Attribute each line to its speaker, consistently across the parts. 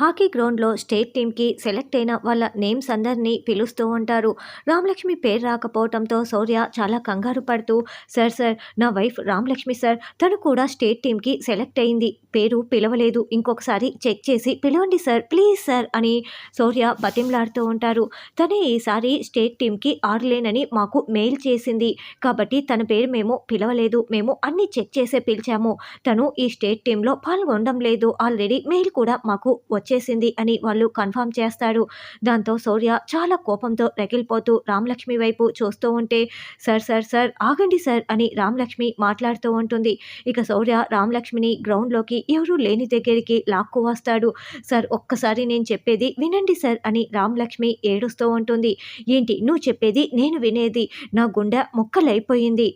Speaker 1: Hockey గ్రౌండ్లో state టీంకి select అయిన వాళ్ళ నేమ్స్ అందరినీ పిలుస్తూ ఉంటారు. రామలక్ష్మి పేరు రాకపోవడంతో శౌర్య చాలా కంగారు పడుతూ సార్ సార్ నా వైఫ్ రామలక్ష్మి సార్ తను కూడా స్టేట్ టీంకి సెలెక్ట్ అయింది. పేరు పిలవలేదు. ఇంకొకసారి చెక్ చేసి పిలవండి సార్ ప్లీజ్ సార్ అని శౌర్య బతిమలాడుతూ ఉంటారు. తనే ఈసారి స్టేట్ టీంకి ఆడలేనని మాకు మెయిల్ చేసింది. కాబట్టి తన పేరు మేము పిలవలేదు. మేము అన్ని చెక్ చేసే పిలిచాము. తను ఈ స్టేట్ టీంలో పాల్గొనడం లేదు. ఆల్రెడీ మెయిల్ కూడా మాకు వచ్చేసింది అని వాళ్ళు కన్ఫర్మ్ చేస్తాడు దాంతో శౌర్య చాలా కోపంతో రగిలిపోతూ రామలక్ష్మి వైపు చూస్తూ ఉంటే సార్ సార్ సార్ ఆగండి సార్ అని రామలక్ష్మి మాట్లాడుతూ ఉంటుంది. ఇక శౌర్య రామలక్ష్మిని గ్రౌండ్లోకి ఎవరూ లేని దగ్గరికి లాక్కు వస్తాడు. సార్ ఒక్కసారి నేను చెప్పేది వినండి సార్ అని రామలక్ష్మి ఏడుస్తూ ఉంటుంది. ఏంటి? నువ్వు చెప్పేది నేను వినేది. నా గుండె ముక్కలైపోయింది.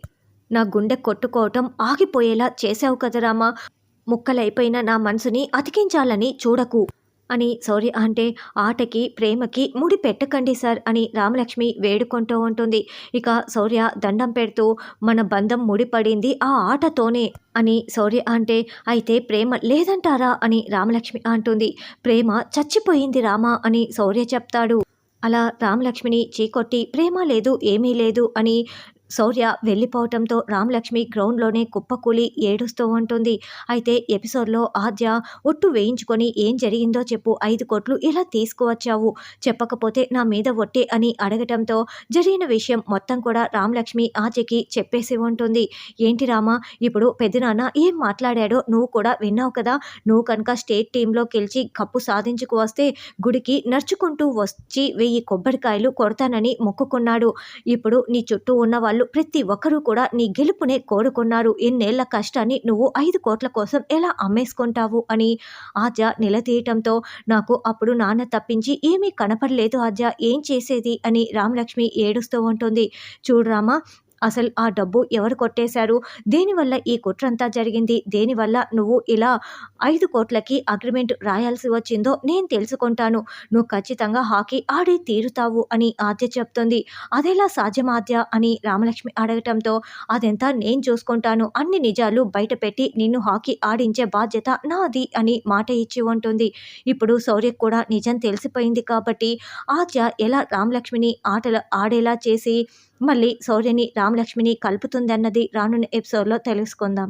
Speaker 1: నా గుండె కొట్టుకోవటం ఆగిపోయేలా చేసావు కదరామా ముక్కలైపోయిన నా మనసుని అతికించాలని చూడకు. అని సౌర్య అంటే ఆటకి ప్రేమకి ముడి పెట్టకండి సార్ అని రామలక్ష్మి వేడుకుంటూ ఉంటుంది. ఇక సౌర్య దండం పెడుతూ మన బంధం ముడిపడింది ఆ ఆటతోనే అని సౌర్య అంటే అయితే ప్రేమ లేదంటారా అని రామలక్ష్మి అంటుంది. ప్రేమ చచ్చిపోయింది రామా అని సౌర్య చెప్తాడు. అలా రామలక్ష్మిని చీకొట్టి ప్రేమ లేదు ఏమీ లేదు అని శౌర్య వెళ్ళిపోవటంతో రామలక్ష్మి గ్రౌండ్లోనే కుప్పకూలి ఏడుస్తూ ఉంటుంది. అయితే ఎపిసోడ్లో ఆద్య ఒట్టు వేయించుకొని ఏం జరిగిందో చెప్పు ఐదు కోట్లు ఇలా తీసుకువచ్చావు. చెప్పకపోతే నా మీద ఒట్టే అని అడగటంతో జరిగిన విషయం మొత్తం కూడా రామలక్ష్మి ఆద్యకి చెప్పేసి ఉంటుంది. ఏంటి రామా ఇప్పుడు పెద్దనాన్న ఏం మాట్లాడాడో నువ్వు కూడా విన్నావు కదా. నువ్వు కనుక స్టేట్ టీంలో గెలిచి కప్పు సాధించుకు వస్తే గుడికి నడుచుకుంటూ వచ్చి వెయ్యి కొబ్బరికాయలు కొడతానని మొక్కుకున్నాడు. ఇప్పుడు నీ చుట్టూ ఉన్న వాళ్ళు ప్రతి ఒక్కరూ కూడా నీ గెలుపునే కోరుకున్నారు. ఎన్నేళ్ళ కష్టాన్ని నువ్వు ఐదు కోట్ల కోసం ఎలా అమ్మేసుకుంటావు? అని ఆద్య నిలదీయటంతో నాకు అప్పుడు నాన్న తప్పించి ఏమీ కనపడలేదు ఆద్య. ఏం చేసేది? అని రామలక్ష్మి ఏడుస్తూ ఉంటుంది. చూడు రామా అసలు ఆ డబ్బు ఎవరు కొట్టేశారు? దేనివల్ల ఈ కుట్రంతా జరిగింది? దేనివల్ల నువ్వు ఇలా ఐదు కోట్లకి అగ్రిమెంట్ రాయాల్సి వచ్చిందో నేను తెలుసుకుంటాను. నువ్వు ఖచ్చితంగా హాకీ ఆడి తీరుతావు అని ఆద్య చెప్తుంది. అదేలా సాధ్యమాద్య అని రామలక్ష్మి అడగటంతో అదంతా? నేను చూసుకుంటాను. అన్ని నిజాలు బయటపెట్టి నిన్ను హాకీ ఆడించే బాధ్యత నాది అని మాట ఇచ్చి ఉంటుంది. ఇప్పుడు శౌర్యకు కూడా నిజం తెలిసిపోయింది కాబట్టి ఆద్య ఎలా రామలక్ష్మిని ఆటలు ఆడేలా చేసి మళ్ళీ సౌర్యని రామలక్ష్మిని కలుపుతుందన్నది రానున్న ఎపిసోడ్లో తెలుసుకుందాం.